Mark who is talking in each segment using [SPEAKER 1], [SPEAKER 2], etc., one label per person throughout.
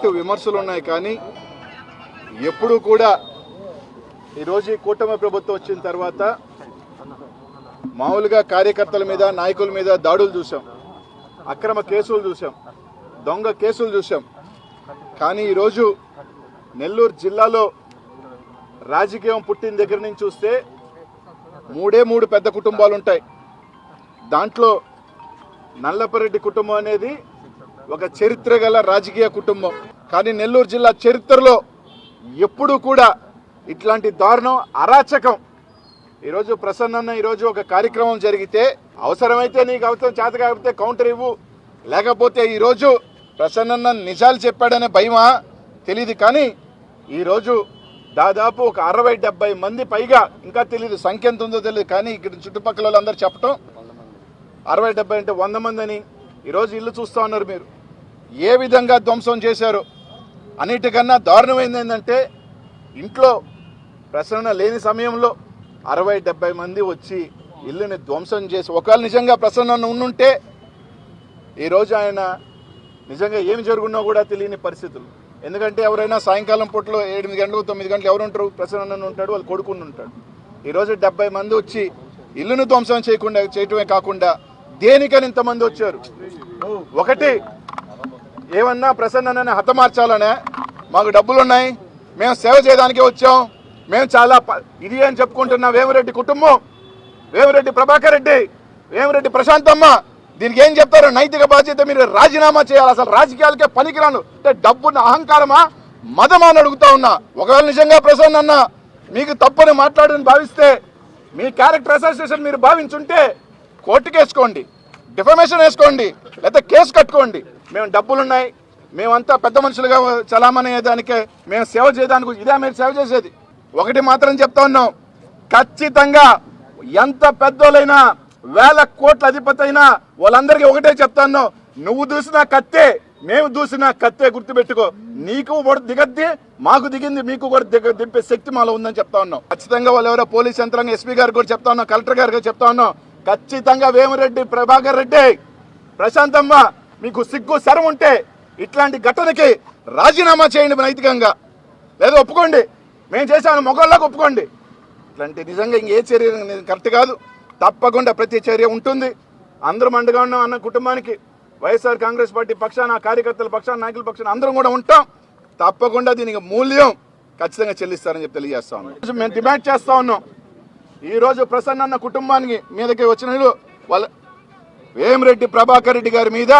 [SPEAKER 1] ఘాటు విమర్శలు ఉన్నాయి కానీ ఎప్పుడూ కూడా ఈరోజు ఈ కూటమి ప్రభుత్వం వచ్చిన తర్వాత మామూలుగా కార్యకర్తల మీద నాయకుల మీద దాడులు చూసాం అక్రమ కేసులు చూసాం దొంగ కేసులు చూసాం కానీ ఈరోజు నెల్లూరు జిల్లాలో రాజకీయం పుట్టిన దగ్గర నుంచి చూస్తే మూడే మూడు పెద్ద కుటుంబాలు ఉంటాయి. దాంట్లో నల్లపరెడ్డి కుటుంబం అనేది ఒక చరిత్ర గల రాజకీయ కుటుంబం. కానీ నెల్లూరు జిల్లా చరిత్రలో ఎప్పుడూ కూడా ఇట్లాంటి దారుణం అరాచకం. ఈరోజు ప్రసన్న ఈరోజు ఒక కార్యక్రమం జరిగితే అవసరమైతే నీకు అవసరం చేత కాకపోతే కౌంటర్ ఇవ్వు. లేకపోతే ఈరోజు ప్రసన్న నిజాలు చెప్పాడనే భయమా? తెలియదు కానీ ఈరోజు దాదాపు ఒక అరవై డెబ్బై మంది పైగా ఇంకా తెలియదు సంఖ్య ఎంత ఉందో తెలియదు కానీ ఇక్కడ చుట్టుపక్కల వాళ్ళందరూ చెప్పటం అరవై డెబ్బై అంటే వంద మంది అని ఈరోజు ఇల్లు చూస్తూ ఉన్నారు మీరు. ఏ విధంగా ధ్వంసం చేశారు అన్నిటికన్నా దారుణమైంది ఏంటంటే ఇంట్లో ప్రసరణ లేని సమయంలో అరవై డెబ్బై మంది వచ్చి ఇల్లుని ధ్వంసం చేసి ఒకవేళ నిజంగా ప్రసన్న ఉండుంటే ఈరోజు ఆయన నిజంగా ఏమి జరుగునో కూడా తెలియని పరిస్థితులు. ఎందుకంటే ఎవరైనా సాయంకాలం పూటలో ఎనిమిది గంటలు తొమ్మిది గంటలు ఎవరు ఉంటారు? ప్రసన్న ఉంటాడు వాళ్ళు కొడుకుని ఉంటాడు. ఈరోజు డెబ్బై మంది వచ్చి ఇల్లును ధ్వంసం చేయకుండా చేయటమే కాకుండా దేనికని ఇంతమంది వచ్చారు? ఒకటి ఏమన్నా ప్రసన్నని హతమార్చాలనే మాకు డబ్బులు ఉన్నాయి మేము సేవ చేయడానికి వచ్చాం. మేము చాలా ఇది అని చెప్పుకుంటున్న వేమిరెడ్డి కుటుంబం. వేమిరెడ్డి ప్రభాకర్ రెడ్డి వేమిరెడ్డి ప్రశాంతమ్మ దీనికి ఏం చెప్తారు? నైతిక బాధ్యత మీరు రాజీనామా చేయాలి. అసలు రాజకీయాలకే పనికిరాను. అంటే డబ్బున్న అహంకారమా? మదమా అని అడుగుతా ఉన్నా. ఒకవేళ నిజంగా ప్రసన్న అన్న మీకు తప్పని మాట్లాడని భావిస్తే మీ క్యారెక్టర్ అసోసియేషన్ మీరు భావించుంటే కోర్టుకేసుకోండి. డిఫమేషన్ వేసుకోండి లేకపోతే కేసు కట్టుకోండి. మేము డబ్బులున్నాయి మేమంతా పెద్ద మనుషులుగా చలామణి దానికే మేము సేవ చేయడానికి ఇదే మీరు సేవ చేసేది. ఒకటి మాత్రం చెప్తా ఉన్నాం ఖచ్చితంగా ఎంత పెద్దోళ్ళైనా వేల కోట్ల అధిపతి అయినా వాళ్ళందరికీ ఒకటే చెప్తాను నువ్వు దూసిన కత్తే మేము దూసిన కత్తే గుర్తుపెట్టుకో. నీకు కూడా దిగద్ది మాకు దిగింది మీకు కూడా దిగ దింపే శక్తి మాలో ఉందని చెప్తా ఉన్నాం. ఖచ్చితంగా వాళ్ళు ఎవరో పోలీస్ యంత్రాంగం ఎస్పీ గారు కూడా చెప్తా ఉన్నాం కలెక్టర్ గారు చెప్తా ఉన్నాం ఖచ్చితంగా వేమిరెడ్డి ప్రభాకర్ రెడ్డి. ప్రశాంతమ్మ మీకు సిగ్గు శరం ఉంటే ఇట్లాంటి ఘటనకి రాజీనామా చేయండి నైతికంగా. లేదా ఒప్పుకోండి. మేము చేసాము మొగల్లాగా ఒప్పుకోండి. ఇట్లాంటి నిజంగా ఇంకే చర్య కరెక్ట్ కాదు. తప్పకుండా ప్రతి చర్య ఉంటుంది. అందరం అండగా ఉన్నాం అన్న కుటుంబానికి. వైఎస్ఆర్ కాంగ్రెస్ పార్టీ పక్షాన కార్యకర్తల పక్షాన నాయకుల పక్షాన అందరం కూడా ఉంటాం. తప్పకుండా దీనికి మూల్యం ఖచ్చితంగా చెల్లిస్తారని చెప్పి తెలియజేస్తా ఉన్నాం. మేము డిమాండ్ చేస్తా ఉన్నాం. ఈరోజు ప్రసన్న అన్న కుటుంబానికి మీదకి వచ్చిన వాళ్ళ వేమిరెడ్డి ప్రభాకర్ రెడ్డి గారి మీద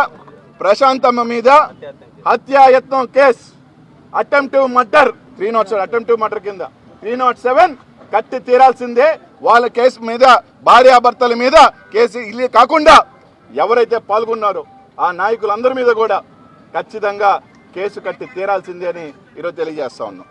[SPEAKER 1] ప్రశాంతమ్మ మీద హత్యాయత్నం case. Attempt murder three nought seven attempt murder కింద. త్రీ నాట్ సెవెన్ కత్తి తీరాల్సిందే. వాళ్ళ కేసు మీద భార్యాభర్తల మీద కేసు ఇల్లు కాకుండా ఎవరైతే పాల్గొన్నారో ఆ నాయకులందరి మీద కూడా ఖచ్చితంగా కేసు కట్టి తీరాల్సిందే అని ఈరోజు తెలియజేస్తా ఉన్నాం.